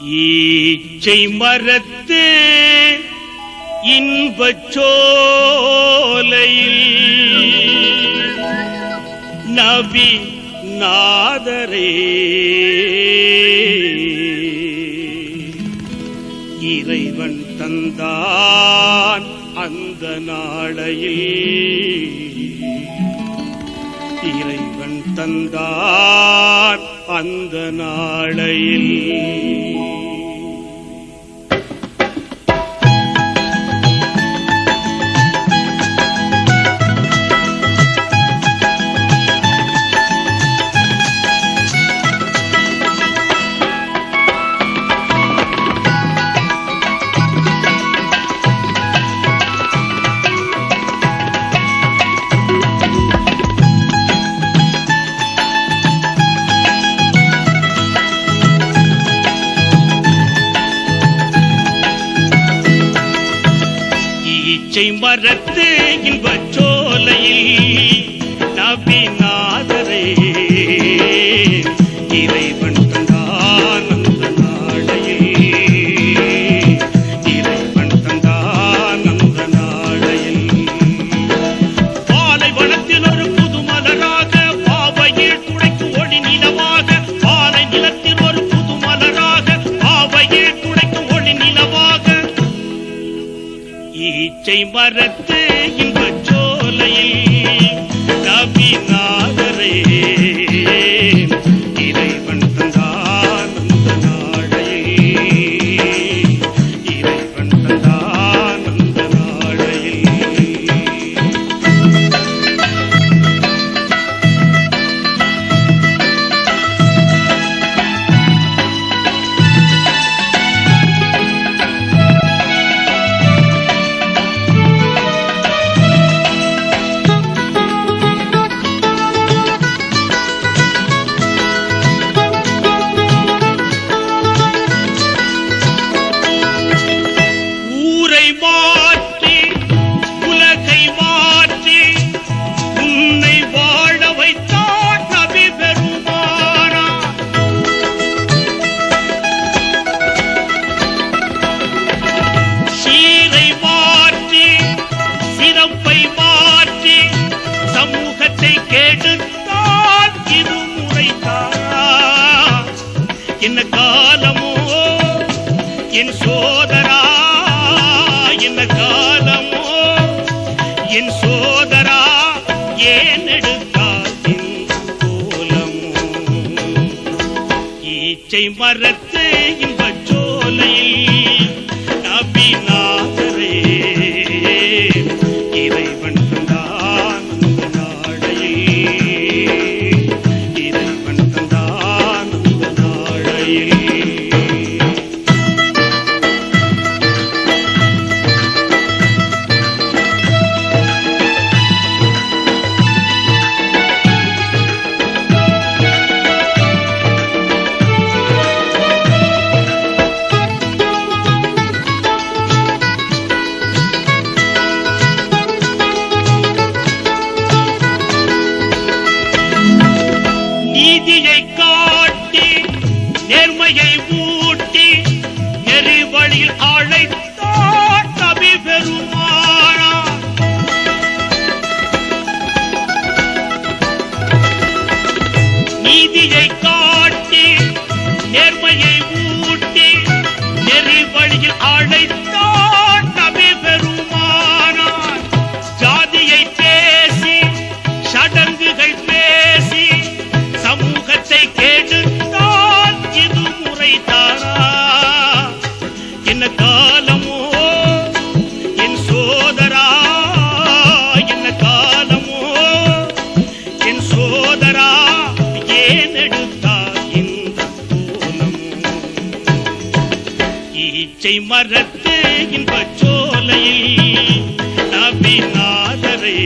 ஈச்சை மரத்து இன்பச்சோலையில் நபி நாதரே. இறைவன் தந்தான் அந்த நாளையில் இறைவன் தந்தார் அந்த நாளையில். ஈச்சை மரத்து இன்பச் சோலையில் நபி ஈச்சை மரத்து இன்ப சோலையில் நபி நாதரே என்ன காலமோ? என் சோதரா என்ன காலமோ? என் சோதரா ஏன் எடுத்தால் கோலமோ? ஈச்சை மரத்தை வழியில் நபி பெருமானார். ஜாதியை பேசி சடங்குகள் பேசி சமூகத்தை கெடுத்தால் இது முறைதானா? என்ன காலமோ ஈச்சை மரத்து இன்பச் சோலையில் நபி நாதரே